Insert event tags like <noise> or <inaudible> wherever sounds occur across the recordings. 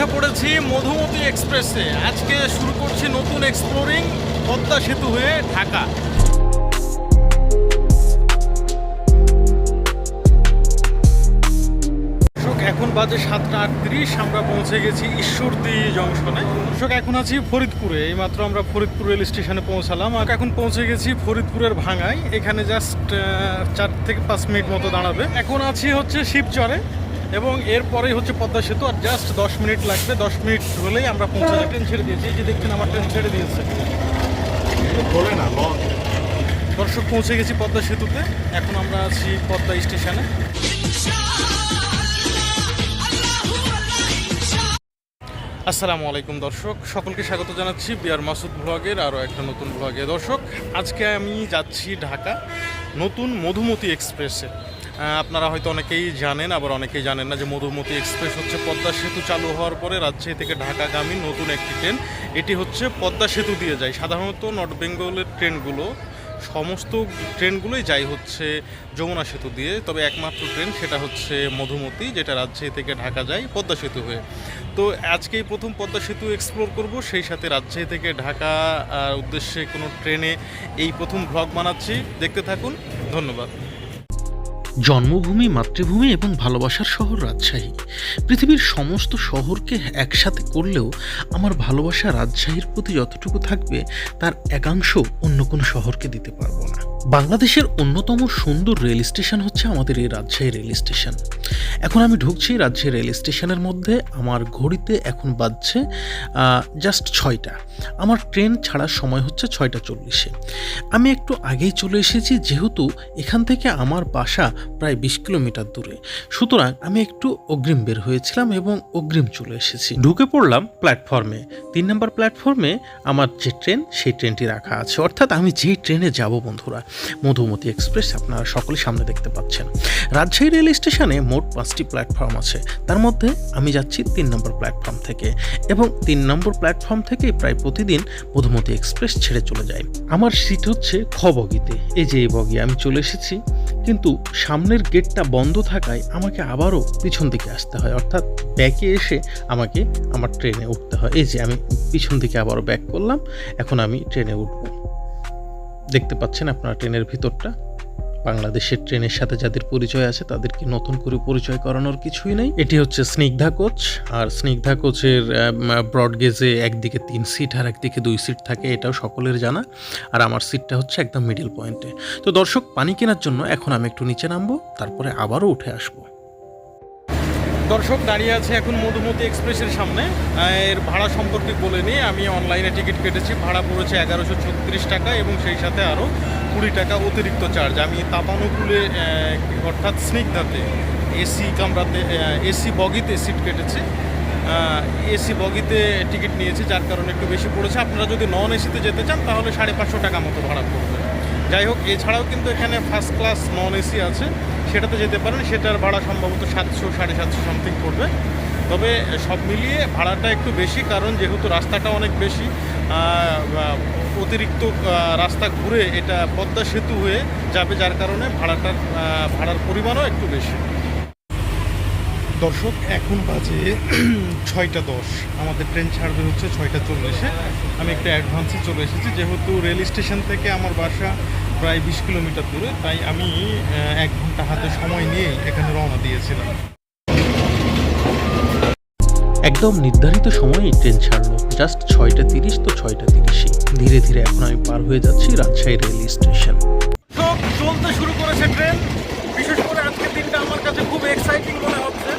উঠে পড়েছি মধুমতি এক্সপ্রেসে। আজকে শুরু করছি নতুন এক্সপ্লোরিং পদ্মা সেতু হয়ে ঢাকা। এখন বাজে সাতটা আটত্রিশ, আমরা পৌঁছে গেছি ঈশ্বরদী জংশনে। দর্শক, এখন আছি ফরিদপুরে। এইমাত্র আমরা ফরিদপুর রেল স্টেশনে পৌঁছালাম। আর এখন পৌঁছে গেছি ফরিদপুরের ভাঙায়। এখানে জাস্ট চার থেকে পাঁচ মিনিট মতো দাঁড়াবে। এখন আছি হচ্ছে শিবচরে। এবং এরপরেই হচ্ছে পদ্মা সেতু আর জাস্ট দশ মিনিট লাগবে। দশ মিনিট হলেই আমরা পৌঁছে যাই ট্রেন ছেড়ে দিয়েছি। যে দেখছেন আমার ট্রেন ছেড়ে দিয়েছে। বলে না দর্শক পৌঁছে গেছি পদ্মা সেতুতে। এখন আমরা আছি পদ্মা স্টেশনে। আসসালামু আলাইকুম দর্শক। সকলকে স্বাগত জানাচ্ছি বিআর মাসুদ ব্লগের আরও একটা নতুন ব্লগে। দর্শক আজকে আমি যাচ্ছি ঢাকা নতুন মধুমতি এক্সপ্রেসে। আপনারা হয়তো অনেকেই জানেন, আবার অনেকেই জানেন না যে মধুমতি এক্সপ্রেস হচ্ছে পদ্মা সেতু চালু হওয়ার পরে রাজশাহী থেকে ঢাকাগামী নতুন একটি ট্রেন। এটি হচ্ছে পদ্মা সেতু দিয়ে যায়। সাধারণত নর্থ বেঙ্গলের ট্রেনগুলো, সমস্ত ট্রেনগুলোই যায় হচ্ছে যমুনা সেতু দিয়ে। তবে একমাত্র ট্রেন সেটা হচ্ছে মধুমতি, যেটা রাজশাহী থেকে ঢাকা যায় পদ্মা সেতু হয়ে। তো আজকেই প্রথম পদ্মা সেতু এক্সপ্লোর করব। সেই সাথে রাজশাহী থেকে ঢাকা উদ্দেশ্যে কোনো ট্রেনে এই প্রথম ব্লগ বানাচ্ছি। দেখতে থাকুন। ধন্যবাদ। জন্মভূমি, মাতৃভূমি এবং ভালোবাসার শহর রাজশাহী। পৃথিবীর সমস্ত শহরকে একসাথে করলেও আমার ভালোবাসা রাজশাহীর প্রতি যতটুকু থাকবে, তার একাংশ অন্য কোনো শহরকে দিতে পারব না। বাংলাদেশের অন্যতম সুন্দর রেল স্টেশন হচ্ছে আমাদের এই রাজশাহী রেল স্টেশন। এখন আমি ঢুকছি রাজশাহী রেল স্টেশনের মধ্যে। আমার ঘড়িতে এখন বাজছে জাস্ট ছয়টা। আমার ট্রেন ছাড়ার সময় হচ্ছে ছয়টা চল্লিশে। আমি একটু আগেই চলে এসেছি, যেহেতু এখান থেকে আমার বাসা প্রায় বিশ কিলোমিটার দূরে। সুতরাং আমি একটু অগ্রিম বের হয়েছিলাম এবং অগ্রিম চলে এসেছি। ঢুকে পড়লাম প্ল্যাটফর্মে। তিন নম্বর প্ল্যাটফর্মে আমার যে ট্রেন, সেই ট্রেনটি রাখা আছে। অর্থাৎ আমি যেই ট্রেনে যাব বন্ধুরা মধুমতি এক্সপ্রেস আপনারা সকলে সামনে দেখতে পাচ্ছেন। রাজশাহী রেল স্টেশনে মোট পাঁচটি প্ল্যাটফর্ম আছে। তার মধ্যে আমি যাচ্ছি তিন নম্বর প্ল্যাটফর্ম থেকে এবং তিন নম্বর প্ল্যাটফর্ম থেকে প্রায় প্রতিদিন মধুমতি এক্সপ্রেস ছেড়ে চলে যায়। আমার সিট হচ্ছে খ বগিতে। এই যে এই বগি, আমি চলে এসেছি। কিন্তু সামনের গেটটা বন্ধ থাকায় আমাকে আবারও পিছন দিকে আসতে হয়। অর্থাৎ ব্যাকে এসে আমাকে আমার ট্রেনে উঠতে হয়। এই যে আমি পিছন দিকে আবারও ব্যাক করলাম। এখন আমি ট্রেনে উঠব। দেখতে পাচ্ছেন আপনারা ট্রেনের ভিতরটা। বাংলাদেশের ট্রেনের সাথে যাদের পরিচয় আছে, তাদেরকে নতুন করে পরিচয় করানোর কিছুই নেই। এটি হচ্ছে স্নিগ্ধা কোচ, আর স্নিগ্ধা কোচের ব্রডগেজে একদিকে তিন সিট আর একদিকে দুই সিট থাকে, এটাও সকলের জানা। আর আমার সিটটা হচ্ছে একদম মিডিল পয়েন্টে। তো দর্শক, পানি কেনার জন্য এখন আমি একটু নিচে নামবো, তারপরে আবারও উঠে আসব। দর্শক দাঁড়িয়ে আছে এখন মধুমতি এক্সপ্রেসের সামনে। এর ভাড়া সম্পর্কে বলে নিই, আমি অনলাইনে টিকিট কেটেছি, ভাড়া পড়েছে এগারোশো ছত্রিশ টাকা এবং সেই সাথে আরও কুড়ি টাকা অতিরিক্ত চার্জ। আমি তাপানুকুলে অর্থাৎ স্নিগ্ধাতে এসি কামরাতে এসি বগিতে সিট কেটেছি। এসি বগিতে টিকিট নিয়েছি, যার কারণে একটু বেশি পড়েছে। আপনারা যদি নন এসিতে যেতে চান, তাহলে সাড়ে পাঁচশো টাকা মতো ভাড়া পড়বে। যাই হোক, এছাড়াও কিন্তু এখানে ফার্স্ট ক্লাস নন এসি আছে। সেটাতে যেতে পারেন, সেটার ভাড়া সম্ভবত সাতশো, সাড়ে সাতশো সামথিং পড়বে। তবে সব মিলিয়ে ভাড়াটা একটু বেশি, কারণ যেহেতু রাস্তাটা অনেক বেশি অতিরিক্ত রাস্তা ঘুরে এটা পদ্মা সেতু হয়ে যাবে, যার কারণে ভাড়াটার ভাড়ার পরিমাণও একটু বেশি। দর্শক এখন বাজে <clears throat> ছয়টা দশ। আমাদের ট্রেন ছাড়বে হচ্ছে ছয়টা চল্লিশে। আমি একটু অ্যাডভান্সে চলে এসেছি যেহেতু রেল স্টেশন থেকে আমার বাসা প্রায় বিশ কিলোমিটার দূরে তাই আমি এক ঘণ্টা হাতে সময় নিয়ে এখানে রওনা দিয়েছিলাম। একদম নির্ধারিত সময়েই ট্রেন ছাড়লো জাস্ট ছয়টা তিরিশ তো ছয়টা তিরিশই ধীরে ধীরে এখন আমি পার হয়ে যাচ্ছি রাজশাহী রেল স্টেশন। চলতে শুরু করেছে ট্রেন। বিশেষ করে আজকে দিনটা আমার কাছে খুব এক্সাইটিং মনে হচ্ছে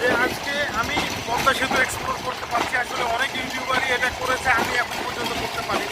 যে আজকে আমি পদ্মা সেতু এক্সপ্লোর করতে পারছি আসলে অনেক ইউটিউবারই এটা করেছে আমি এখন পর্যন্ত করতে পারি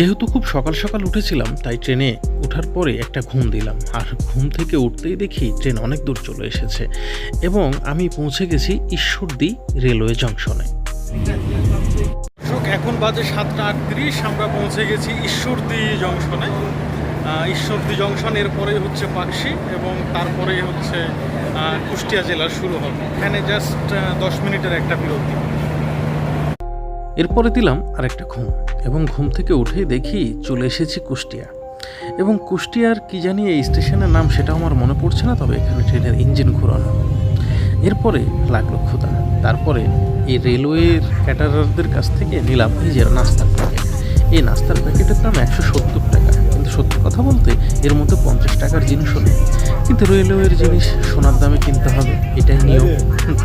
যেহেতু খুব সকাল সকাল উঠেছিলাম তাই ট্রেনে ওঠার পরে একটা ঘুম দিলাম। আর ঘুম থেকে উঠতেই দেখি ট্রেন অনেক দূর চলে এসেছে এবং আমি পৌঁছে গেছি ঈশ্বরদী রেলওয়ে জংশনে। এখন বাজে সাতটা আটত্রিশ আমরা পৌঁছে গেছি ঈশ্বরদী জংশনে। ঈশ্বরদী জংশন এরপরেই হচ্ছে পাকশি এবং তারপরেই হচ্ছে কুষ্টিয়া জেলার শুরু হবে। এখানে জাস্ট দশ মিনিটের একটা বিরতি। এরপরে দিলাম আরেকটা ঘুম। এবং ঘুম থেকে উঠেই দেখি চলে এসেছি কুষ্টিয়া। এবং কুষ্টিয়ার কি জানি এই স্টেশনের নাম সেটা আমার মনে পড়ছে না, তবে এখানে ট্রেনের ইঞ্জিন ঘোরানো। এরপরে লাগল ক্ষুধা। তারপরে এই রেলওয়ের ক্যাটারারদের কাছ থেকে নিলাম যে নাস্তার প্যাকেট। এই নাস্তার প্যাকেটের দাম একশো সত্তর টাকা। কিন্তু সত্যি কথা বলতে এর মধ্যে পঞ্চাশ টাকার জিনিসও নেই। কিন্তু রেলওয়ের জিনিস সোনার দামে কিনতে হবে, এটাই নিয়ম।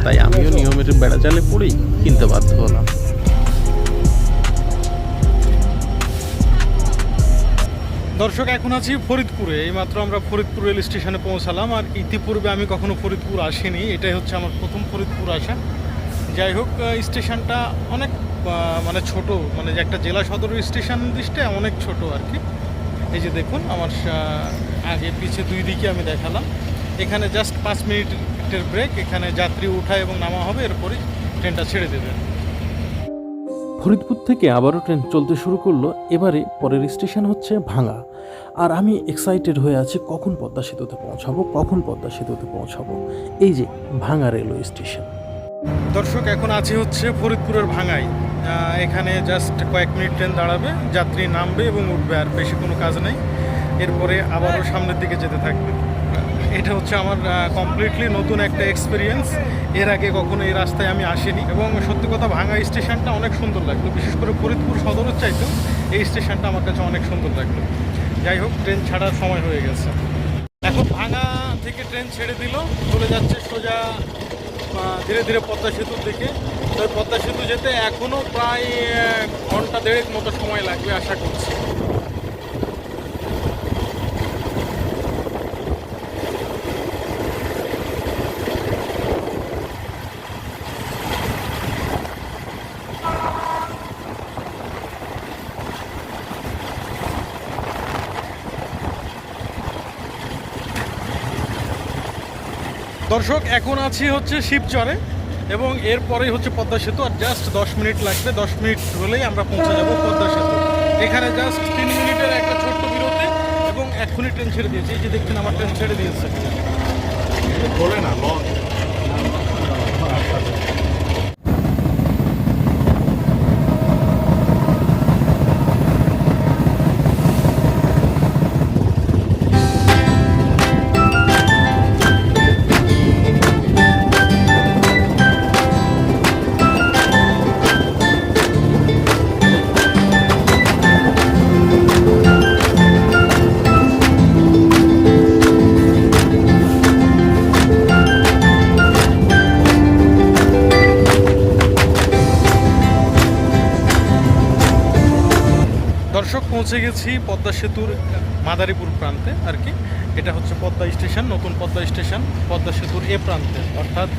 তাই আমিও নিয়মের বেড়া জালে পড়েই কিনতে বাধ্য হলাম। দর্শক, এখন আছি ফরিদপুরে। এইমাত্র আমরা ফরিদপুর রেল স্টেশনে পৌঁছালাম, আর ইতিপূর্বে আমি কখনো ফরিদপুর আসিনি। এটাই হচ্ছে আমার প্রথম ফরিদপুর আসা। যাই হোক স্টেশনটা অনেক মানে ছোট মানে যে একটা জেলা সদর স্টেশন দৃষ্টে অনেক ছোট আর কি। এই যে দেখুন, আমার আগে পিছে দুই দিকে আমি দেখালাম। এখানে জাস্ট পাঁচ মিনিটের ব্রেক এখানে যাত্রী ওঠা এবং নামা হবে, এরপরে ট্রেনটা ছেড়ে দেবে। ফরিদপুর থেকে আবারও ট্রেন চলতে শুরু করল। এবারে পরের স্টেশন হচ্ছে ভাঙা। আর আমি এক্সাইটেড হয়ে আছি, কখন পদ্মা সেতুতে পৌঁছাবো, কখন পদ্মা সেতুতে পৌঁছাবো? এই যে ভাঙা রেলওয়ে স্টেশন। দর্শক, এখন আছি হচ্ছে ফরিদপুরের ভাঙাই এখানে জাস্ট কয়েক মিনিট ট্রেন দাঁড়াবে, যাত্রী নামবে এবং উঠবে, আর বেশি কোনো কাজ নেই। এরপরে আবারও সামনের দিকে যেতে থাকবে। এটা হচ্ছে আমার কমপ্লিটলি নতুন একটা এক্সপিরিয়েন্স এর আগে কখনো এই রাস্তায় আমি আসিনি। এবং সত্যি কথা ভাঙা স্টেশনটা অনেক সুন্দর লাগল। বিশেষ করে ফরিদপুর সদরের চাইতেও এই স্টেশনটা আমার কাছে অনেক সুন্দর লাগল। যাই হোক, ট্রেন ছাড়ার সময় হয়ে গেছে। এখন ভাঙা থেকে ট্রেন ছেড়ে দিল। চলে যাচ্ছে সোজা ধীরে ধীরে পদ্মা সেতুর দিকে। তো পদ্মা সেতু যেতে এখনও প্রায় ঘণ্টা দেড়েক মতো সময় লাগবে আশা করছি। দর্শক, এখন আছি হচ্ছে শিবচরে এবং এরপরেই হচ্ছে পদ্মা সেতু, আর জাস্ট দশ মিনিট লাগবে। দশ মিনিট হলেই আমরা পৌঁছে যাব পদ্মা সেতু। এখানে জাস্ট তিন মিনিটের একটা ছোট্ট বিরতি এবং এক্ষুনি ট্রেন ছেড়ে দিয়েছে। এই যে দেখছেন, আমার ট্রেন ছেড়ে দিয়েছে। বলে না লঞ্চ পৌঁছে গেছি পদ্মা সেতুর মাদারীপুর প্রান্তে আর কি। এটা হচ্ছে পদ্মা স্টেশন, নতুন পদ্মা স্টেশন, পদ্মা সেতুর এ প্রান্তে, অর্থাৎ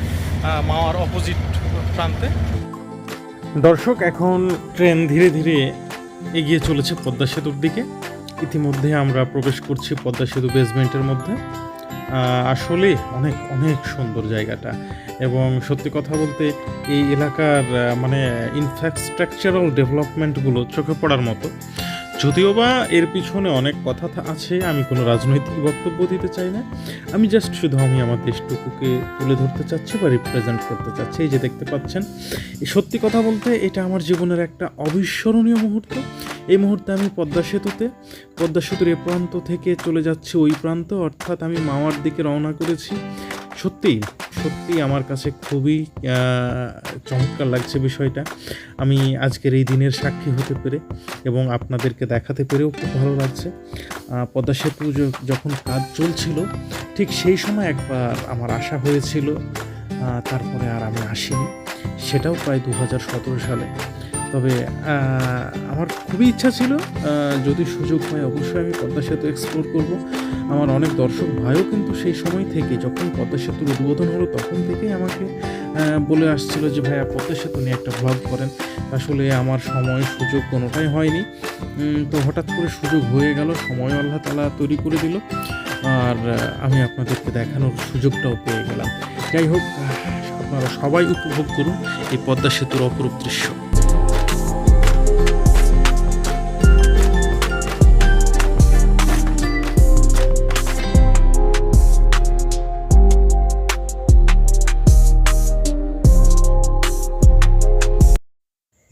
মাওয়ার অপোজিট প্রান্তে। দর্শক, এখন ট্রেন ধীরে ধীরে এগিয়ে চলেছে পদ্মা সেতুর দিকে। ইতিমধ্যে আমরা প্রবেশ করছি পদ্মা সেতু বেসমেন্টের মধ্যে। আসলে অনেক অনেক সুন্দর জায়গাটা। এবং সত্যি কথা বলতে, এই এলাকার মানে ইনফ্রাস্ট্রাকচারাল ডেভেলপমেন্টগুলো চোখে পড়ার মতো। যদিও বা এর পিছনে অনেক কথা আছে, আমি কোনো রাজনৈতিক বক্তব্য দিতে চাই না। আমি জাস্ট শুধু আমি আমার দেশটুকুকে তুলে ধরতে চাচ্ছি বা রিপ্রেজেন্ট করতে চাচ্ছি। এই যে দেখতে পাচ্ছেন সত্যি কথা বলতে এটা আমার জীবনের একটা অবিস্মরণীয় মুহূর্ত। এই মুহূর্তে আমি পদ্মা সেতুতে, পদ্মা সেতুর এ প্রান্ত থেকে চলে যাচ্ছি ওই প্রান্ত। অর্থাৎ আমি মাওয়ার দিকে রওনা করেছি। সত্যিই সত্যি আমার কাছে খুবই চমৎকার লাগছে বিষয়টা। আমি আজকের এই দিনের সাক্ষী হতে পেরে এবং আপনাদেরকে দেখাতে পেরেও খুব ভালো লাগছে। পদ্মা সেতু যখন কাজ চলছিল, ঠিক সেই সময় একবার আমার আশা হয়েছিল তারপরে আর আমি আসিনি। সেটাও প্রায় দু হাজার সতেরো সালে। তবে আমার খুবই ইচ্ছা ছিল যদি সুযোগ হয় অবশ্যই আমি পদ্মা সেতু এক্সপ্লোর করব। আমার অনেক দর্শক ভাইও কিন্তু সেই সময় থেকে যখন পদ্মা সেতুর উদ্বোধন হলো তখন থেকেই আমাকে বলে আসছিল যে, ভাইয়া, পদ্মা সেতু নিয়ে একটা ব্লগ করেন। আসলে আমার সময়, সুযোগ কোনোটাই হয়নি। তো হঠাৎ করে সুযোগ হয়ে গেল, সময় আল্লাহ তালা তৈরি করে দিল। আর আমি আপনাদেরকে দেখানোর সুযোগটাও পেয়ে গেলাম। যাই হোক আপনারা সবাই উপভোগ করুন এই পদ্মা সেতুর অপরূপ দৃশ্য।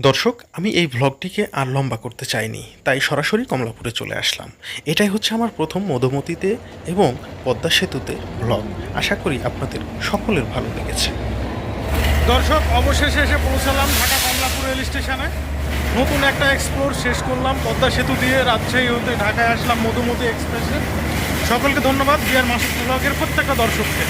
দর্শক, আমি এই ভ্লগটিকে আর লম্বা করতে চাইনি, তাই সরাসরি কমলাপুরে চলে আসলাম। এটাই হচ্ছে আমার প্রথম মধুমতিতে এবং পদ্মা সেতুতে ভ্লগ আশা করি আপনাদের সকলের ভালো লেগেছে। দর্শক, অবশেষে এসে পৌঁছালাম ঢাকা কমলাপুর রেল স্টেশনে। নতুন একটা এক্সপ্লোর শেষ করলাম পদ্মা সেতু দিয়ে রাজশাহী হতে ঢাকায় আসলাম মধুমতি এক্সপ্রেসে। সকলকে ধন্যবাদ বিয়ার মাসুদ ব্লগের প্রত্যেকটা দর্শককে।